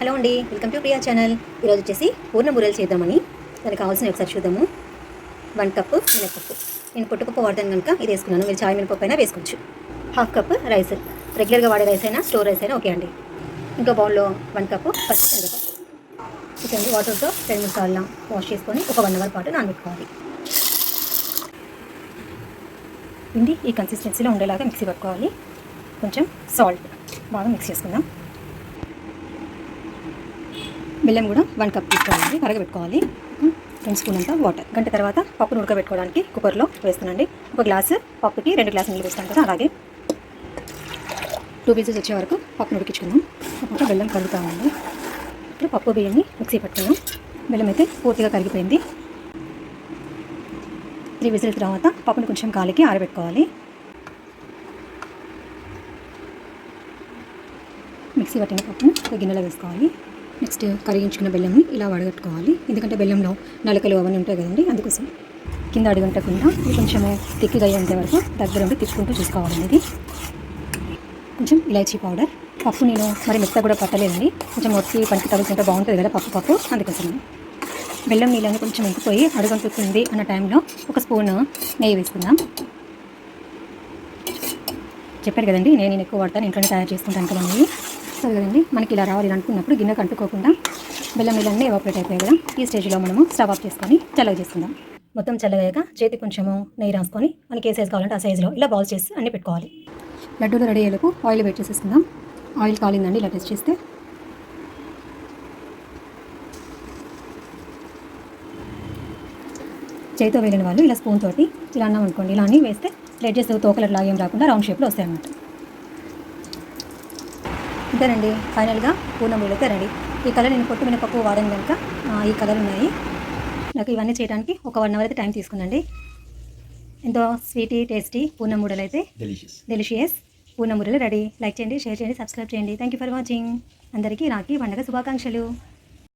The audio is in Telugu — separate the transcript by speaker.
Speaker 1: హలో అండి వెల్కమ్ టు ప్రియా ఛానల్. ఈరోజు వచ్చేసి పూర్ణ బూరెలు చేద్దామని దానికి కావాల్సిన ఒకసారి చూద్దాము. వన్ కప్పు మినపప్పు నేను పుట్టుపప్పు వాడతాను కనుక ఇది వేసుకున్నాను. మీరు చాయ్ మినపప్పు అయినా వేసుకోవచ్చు. Half cup rice. రెగ్యులర్గా వాడే రైస్ అయినా స్టోర్ రైస్ అయినా ఓకే అండి. ఇంకో బౌల్లో వన్ కప్పు పచ్చి శనగపప్పు. చికెన్ వాటర్తో రెండు మూడు సార్లు వాష్ చేసుకొని ఒక వన్ అవర్ పాటు నానబెట్టుకోవాలి. పిండి ఈ కన్సిస్టెన్సీలో ఉండేలాగా మిక్సీ పట్టుకోవాలి. కొంచెం సాల్ట్ బాగా మిక్స్ చేసుకుందాం. బెల్లం కూడా వన్ కప్ తీసుకోవాలండి కరగబెట్టుకోవాలి. రెండు స్పూన్ అంతా వాటర్. గంట తర్వాత పప్పును ఉడకబెట్టుకోవడానికి కుక్కర్లో వేస్తానండి. ఒక గ్లాసు పప్పుకి రెండు గ్లాసు నీళ్ళు వేస్తాం కదా అలాగే టూ పీసెస్ వచ్చే వరకు పప్పును ఉడికించుకుందాం. అప్పుడు బెల్లం కలుగుతామండి ఇప్పుడు పప్పు బియ్యాన్ని మిక్సీ పట్టుకుందాం. బెల్లం అయితే పూర్తిగా కరిగిపోయింది. త్రీ విజిల్ తర్వాత పప్పును కొంచెం కాలికి ఆరబెట్టుకోవాలి. మిక్సీ పట్టిన పప్పును ఒక గిన్నెలో వేసుకోవాలి. నెక్స్ట్ కరిగించుకున్న బెల్లంని ఇలా వడగట్టుకోవాలి. ఎందుకంటే బెల్లంలో నలకలు అవన్నీ ఉంటాయి కదండి అందుకోసం కింద అడుగంటకుండా కొంచెము తిక్కిగా అయ్యేంత వరకు దగ్గర ఉండి తిప్పుకుంటూ చూసుకోవాలి ఇది కొంచెం ఇలాచీ పౌడర్. పప్పు నేను మరి మెత్త కూడా పట్టలేదండి. కొంచెం మొత్తి పంచి తగులుతుంటే బాగుంటుంది కదా పప్పు పప్పు అందుకోసం. బెల్లం నీళ్ళని కొంచెం ఇంకిపోయి అడుగంటుతుంది అన్న టైంలో ఒక స్పూన్ నెయ్యి వేసుకుందాం. చెప్పారు కదండి నేను నేను ఎక్కువ వాడతాను ఇంట్లోనే తయారు చేసుకుంటాను కదా నెయ్యి వస్తుంది కదండి. మనకి ఇలా రావాలి అనుకున్నప్పుడు గిన్నె అంటుకోకుండా బెల్లం ఇలాన్నీ ఎవాపరేట్ అయిపోయాయి కదా. ఈ స్టేజ్లో మనము స్టవ్ ఆఫ్ చేసుకొని చల్లగా చేసుకుందాం. మొత్తం చల్లగాక చేతి కొంచెము నెయ్యి రాసుకొని మనకి ఏ సైజ్ కావాలంటే ఆ సైజులో ఇలా బాల్స్ చేసి అన్ని పెట్టుకోవాలి. లడ్డూలు రెడీ అయ్యేలోపు ఆయిల్ వెయిట్ చేసేసుకుందాం ఆయిల్ కాలిందండి ఇలా టెస్ట్ చేస్తే. చేతితో వేలిన వాళ్ళు ఇలా స్పూన్ తోటి ఇలా అన్నాం అనుకోండి ఇలా అని వేస్తే లెడ్జెస్ తోకలట్లా ఏం రాకుండా రౌండ్ షేప్లో వస్తాయి అన్నమాట ఇంతేనండి ఫైనల్గా పూర్ణం అయితే రెడీ. ఈ కలర్ నేను పొట్టు మినపప్పు వాడాను కనుక ఈ కలర్ ఉన్నాయి నాకు ఇవన్నీ చేయడానికి ఒక వన్ అవర్ అయితే టైం తీసుకుందండి. ఎంతో స్వీటీ టేస్టీ పూర్ణం ముడలు అయితే. డెలిషియస్ పూర్ణం మురలు రెడీ. లైక్ చేయండి షేర్ చేయండి సబ్స్క్రైబ్ చేయండి. థ్యాంక్ యూ ఫర్ వాచింగ్ అందరికీ రాఖీ పండగ శుభాకాంక్షలు.